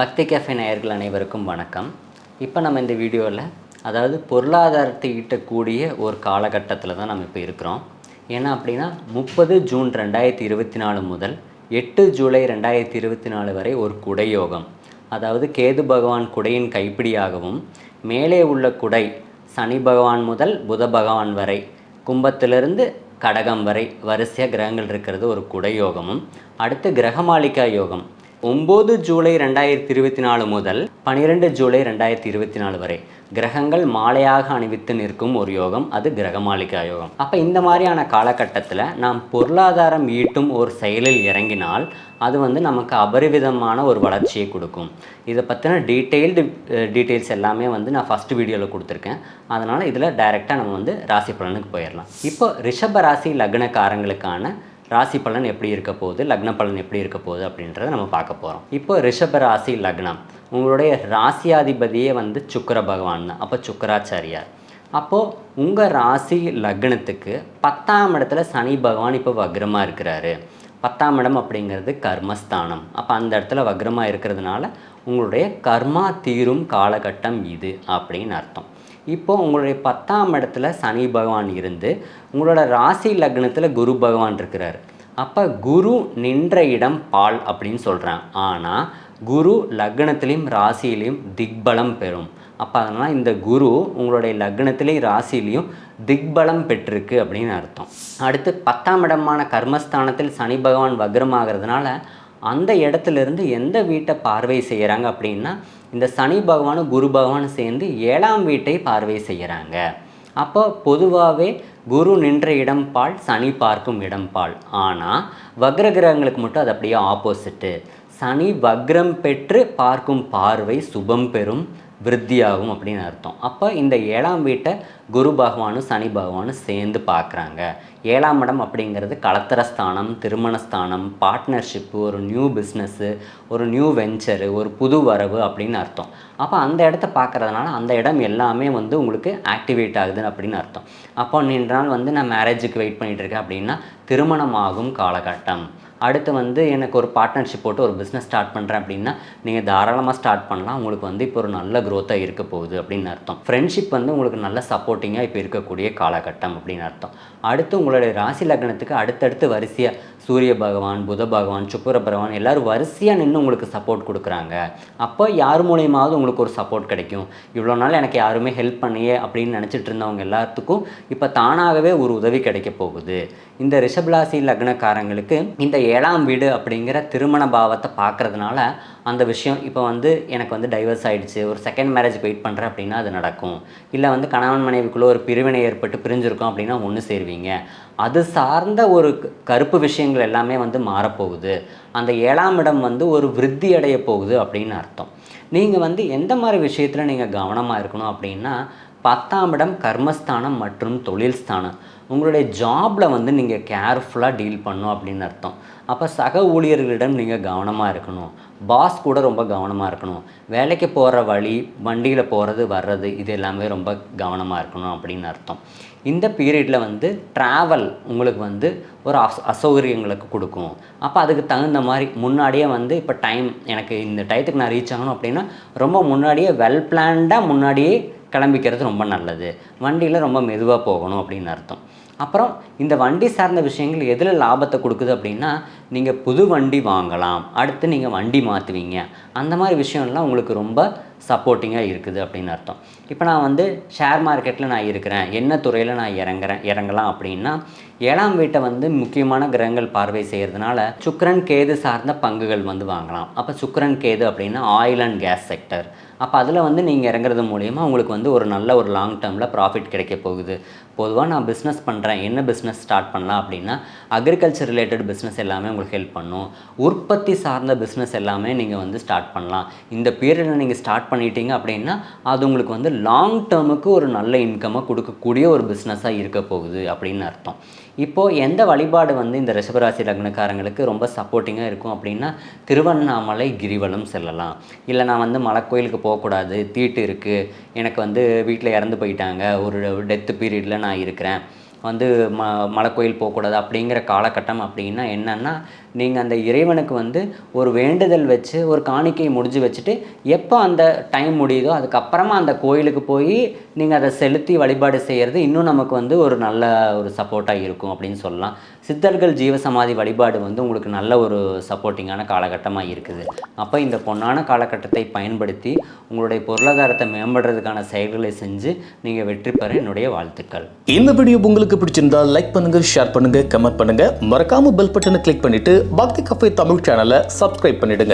பக்தி கேஃபே நேயர்கள் அனைவருக்கும் வணக்கம். இப்போ நம்ம இந்த வீடியோவில் அதாவது பொருளாதாரத்தை ஈட்டக்கூடிய ஒரு காலகட்டத்தில் தான் நம்ம இப்போ இருக்கிறோம். ஏன்னா அப்படின்னா முப்பது ஜூன் ரெண்டாயிரத்தி இருபத்தி நாலு முதல் எட்டு ஜூலை ரெண்டாயிரத்தி இருபத்தி நாலு வரை ஒரு குடையோகம். அதாவது கேது பகவான் குடையின் கைப்பிடியாகவும் மேலே உள்ள குடை சனி பகவான் முதல் புத பகவான் வரை கும்பத்திலிருந்து கடகம் வரை வரிசையாக கிரகங்கள் இருக்கிறது ஒரு குடையோகமும் அடுத்து கிரகமாளிகா யோகம். ஒம்பது ஜூலை ரெண்டாயிரத்தி இருபத்தி நாலு முதல் பனிரெண்டு ஜூலை ரெண்டாயிரத்தி இருபத்தி நாலு வரை கிரகங்கள் மாலையாக அணிவித்து நிற்கும் ஒரு யோகம் அது கிரகமாளிகா யோகம். அப்போ இந்த மாதிரியான காலகட்டத்தில் நாம் பொருளாதாரம் ஈட்டும் ஒரு செயலில் இறங்கினால் அது வந்து நமக்கு அபரிவிதமான ஒரு வளர்ச்சியை கொடுக்கும். இதை பற்றின டீட்டெயில்டு டீட்டெயில்ஸ் எல்லாமே வந்து நான் ஃபஸ்ட் வீடியோவில் கொடுத்துருக்கேன். அதனால் இதில் டைரெக்டாக நம்ம வந்து ராசி பலனுக்கு போயிடலாம். இப்போ ரிஷப ராசி லக்னக்காரங்களுக்கான ராசி பலன் எப்படி இருக்க போகுது? லக்ன பலன் எப்படி இருக்க போகுது? அப்படின்றத நம்ம பார்க்க போகிறோம் இப்போ ரிஷப ராசி லக்னம். உங்களுடைய ராசியாதிபதியே வந்து சுக்கர பகவான் தான். அப்போ சுக்கராச்சாரியார். அப்போது உங்கள் ராசி லக்னத்துக்கு பத்தாம் இடத்துல சனி பகவான் இப்போ வக்ரமாக இருக்கிறாரு. பத்தாம் இடம் அப்படிங்கிறது கர்மஸ்தானம். அப்போ அந்த இடத்துல வக்ரமாக இருக்கிறதுனால உங்களுடைய கர்மா தீரும் காலகட்டம் இது அப்படின்னு அர்த்தம். இப்போ உங்களுடைய பத்தாம் இடத்துல சனி பகவான் இருந்து உங்களோட ராசி லக்னத்தில் குரு பகவான் இருக்கிறார். அப்போ குரு நின்ற இடம் பால் அப்படின்னு சொல்கிறாங்க ஆனால் குரு லக்னத்திலையும் ராசியிலையும் திக்பலம் பெறும். அப்போ அதனால் இந்த குரு உங்களுடைய லக்னத்திலையும் ராசியிலையும் திக்பலம் பெற்றிருக்கு அப்படின்னு அர்த்தம். அடுத்து பத்தாம் இடமான கர்மஸ்தானத்தில் சனி பகவான் வக்ரமாகிறதுனால அந்த இடத்துலேருந்து எந்த வீட்டை பார்வை செய்கிறாங்க அப்படின்னா இந்த சனி பகவானும் குரு பகவானும் சேர்ந்து ஏழாம் வீட்டை பார்வை செய்கிறாங்க அப்போ பொதுவாகவே குரு நின்ற இடம் பால் சனி பார்க்கும் இடம் பால். ஆனால் வக்ர கிரகங்களுக்கு மட்டும் அது அப்படியே ஆப்போசிட்டு சனி வக்ரம் பெற்று பார்க்கும் பார்வை சுபம் பெறும் விருத்தியாகும் அப்படின்னு அர்த்தம். அப்போ இந்த ஏழாம் வீட்டை குரு பகவானும் சனி பகவானும் சேர்ந்து பார்க்குறாங்க. ஏழாம் இடம் அப்படிங்கிறது கலத்தரஸ்தானம் திருமணஸ்தானம் பார்ட்னர்ஷிப்பு ஒரு நியூ பிஸ்னஸ்ஸு ஒரு நியூ வெஞ்சரு ஒரு புது வரவு அப்படின்னு அர்த்தம். அப்போ அந்த இடத்த பார்க்குறதுனால அந்த இடம் எல்லாமே வந்து உங்களுக்கு ஆக்டிவேட் ஆகுது அப்படின்னு அர்த்தம். அப்போ நீண்ட நாள் வந்து நான் மேரேஜுக்கு வெயிட் பண்ணிகிட்டு இருக்கேன் அப்படின்னா திருமணமாகும் காலகட்டம். அடுத்து வந்து எனக்கு ஒரு பார்ட்னர்ஷிப் போட்டு ஒரு பிஸ்னஸ் ஸ்டார்ட் பண்ணுறேன் அப்படின்னா நீங்கள் தாராளமாக ஸ்டார்ட் பண்ணலாம். உங்களுக்கு வந்து இப்போ ஒரு நல்ல க்ரோத்தாக இருக்க போகுது அப்படின்னு அர்த்தம். ஃப்ரெண்ட்ஷிப் வந்து உங்களுக்கு நல்ல சப்போர்ட்டிங்காக இப்போ இருக்கக்கூடிய காலகட்டம் அப்படின்னு அர்த்தம். அடுத்து உங்களுடைய ராசி லக்னத்துக்கு அடுத்தடுத்து வரிசையாக சூரிய பகவான் புத பகவான் சுக்கர பகவான் எல்லோரும் வரிசையாக நின்று உங்களுக்கு சப்போர்ட் கொடுக்குறாங்க. அப்போ யார் மூலியமாவது உங்களுக்கு ஒரு சப்போர்ட் கிடைக்கும். இவ்வளோ நாள் எனக்கு யாருமே ஹெல்ப் பண்ணியே அப்படின்னு நினச்சிட்டு இருந்தவங்க எல்லாத்துக்கும் இப்போ தானாகவே ஒரு உதவி கிடைக்க போகுது. இந்த ரிஷபராசி லக்னக்காரங்களுக்கு இந்த ஏழாம் வீடு அப்படிங்கிற திருமண பாவத்தை பார்க்குறதுனால அந்த விஷயம் இப்போ வந்து எனக்கு வந்து டைவர்ஸ் ஆகிடுச்சு ஒரு செகண்ட் மேரேஜ் வெயிட் பண்ணுறேன் அப்படின்னா அது நடக்கும். இல்லை வந்து கணவன் மனைவிக்குள்ளே ஒரு பிரிவினை ஏற்பட்டு பிரிஞ்சிருக்கோம் அப்படின்னா ஒன்று சேருவீங்க. அது சார்ந்த ஒரு கருப்பு விஷயங்கள் எல்லாமே வந்து மாறப்போகுது. அந்த ஏழாம் இடம் வந்து ஒரு விருத்தி அடைய போகுது அப்படின்னு அர்த்தம். நீங்கள் வந்து எந்த மாதிரி விஷயத்தில் நீங்கள் கவனமாக இருக்கணும் அப்படின்னா பத்தாம் இடம் கர்மஸ்தானம் மற்றும் தொழில் ஸ்தானம் உங்களுடைய ஜாபில் வந்து நீங்கள் கேர்ஃபுல்லாக டீல் பண்ணும் அப்படின்னு அர்த்தம். அப்போ சக ஊழியர்களிடம் நீங்கள் கவனமாக இருக்கணும். பாஸ் கூட ரொம்ப கவனமாக இருக்கணும். வேலைக்கு போகிற வழி வண்டியில் போகிறது வர்றது இது எல்லாமே ரொம்ப கவனமாக இருக்கணும் அப்படின்னு அர்த்தம். இந்த பீரியடில் வந்து ட்ராவல் உங்களுக்கு வந்து ஒரு அஸ் அசௌகரியங்களுக்கு கொடுக்கும். அப்போ அதுக்கு தகுந்த மாதிரி முன்னாடியே வந்து இப்போ டைம் எனக்கு இந்த டயத்துக்கு நான் ரீச் ஆகணும் அப்படின்னா ரொம்ப முன்னாடியே வெல் பிளான்டாக முன்னாடியே கிளம்பிக்கிறது ரொம்ப நல்லது. வண்டியில் ரொம்ப மெதுவாக போகணும் அப்படின்னு அர்த்தம். அப்புறம் இந்த வண்டி சார்ந்த விஷயங்கள் எதில் லாபத்தை கொடுக்குது அப்படின்னா நீங்கள் புது வண்டி வாங்கலாம் அடுத்து நீங்கள் வண்டி மாற்றுவீங்க அந்த மாதிரி விஷயம்லாம் உங்களுக்கு ரொம்ப சப்போர்ட்டிங்காக இருக்குது அப்படின்னு அர்த்தம். இப்போ நான் வந்து ஷேர் மார்க்கெட்டில் நான் இருக்கிறேன் என்ன துறையில் நான் இறங்குறேன் இறங்கலாம் அப்படின்னா ஏழாம் வீட்டை வந்து முக்கியமான கிரகங்கள் பார்வை செய்கிறதுனால சுக்கரன் கேது சார்ந்த பங்குகள் வந்து வாங்கலாம். அப்போ சுக்கரன் கேது அப்படின்னா ஆயில் அண்ட் கேஸ் செக்டர் அப்போ அதில் வந்து நீங்கள் இறங்குறது மூலிமா உங்களுக்கு வந்து ஒரு நல்ல ஒரு லாங் டேர்மில் ப்ராஃபிட் கிடைக்க போகுது. பொதுவாக நான் பிஸ்னஸ் பண்ணுறேன் என்ன பிஸ்னஸ் ஸ்டார்ட் பண்ணலாம் அப்படின்னா அக்ரிகல்ச்சர் ரிலேட்டட் பிஸ்னஸ் எல்லாமே உங்களுக்கு ஹெல்ப் பண்ணும். உற்பத்தி சார்ந்த பிஸ்னஸ் எல்லாமே நீங்கள் வந்து ஸ்டார்ட் பண்ணலாம். இந்த பீரியடில் நீங்கள் ஸ்டார்ட் பண்ணிட்டீங்க அப்படின்னா அது உங்களுக்கு வந்து லாங் டேர்முக்கு ஒரு நல்ல இன்கம்மை கொடுக்கக்கூடிய ஒரு பிஸ்னஸாக இருக்க போகுது அப்படின்னு அர்த்தம். இப்போது எந்த வழிபாடு வந்து இந்த ரிஷபராசி லக்னக்காரங்களுக்கு ரொம்ப சப்போர்ட்டிங்காக இருக்கும் அப்படின்னா திருவண்ணாமலை கிரிவலம் செல்லலாம். இல்லை நான் வந்து மலைக்கோயிலுக்கு போகக்கூடாது தீட்டு இருக்குது எனக்கு வந்து வீட்டில் இறந்து போயிட்டாங்க. ஒரு டெத்து பீரியடில் நான் இருக்கிறேன். வந்து ம மலைக்கோயில் போகக்கூடாது அப்படிங்கிற காலகட்டம் அப்படின்னா என்னென்னா நீங்கள் அந்த இறைவனுக்கு வந்து ஒரு வேண்டுதல் வச்சு ஒரு காணிக்கை முடிஞ்சு வச்சுட்டு எப்போ அந்த டைம் முடியுதோ அதுக்கப்புறமா அந்த கோயிலுக்கு போய் நீங்கள் அதை செலுத்தி வழிபாடு செய்கிறது இன்னும் நமக்கு வந்து ஒரு நல்ல ஒரு சப்போர்ட்டாக இருக்கும் அப்படின்னு சொல்லலாம். சித்தர்கள் ஜீவசமாதி வழிபாடு வந்து உங்களுக்கு நல்ல ஒரு சப்போர்ட்டிங்கான காலகட்டமாக இருக்குது. அப்போ இந்த பொன்னான காலகட்டத்தை பயன்படுத்தி உங்களுடைய பொருளாதாரத்தை மேம்படுறதுக்கான செயல்களை செஞ்சு நீங்கள் வெற்றி பெற என்னுடைய வாழ்த்துக்கள். இந்த வீடியோ உங்களுக்கு பிடிச்சிருந்தா லைக் பண்ணுங்கள் ஷேர் பண்ணுங்கள் கமெண்ட் பண்ணுங்கள் மறக்காமல் பெல் பட்டனை கிளிக் பண்ணிவிட்டு பக்தி கஃபே தமிழ் சேனலை சப்ஸ்கிரைப் பண்ணிடுங்க.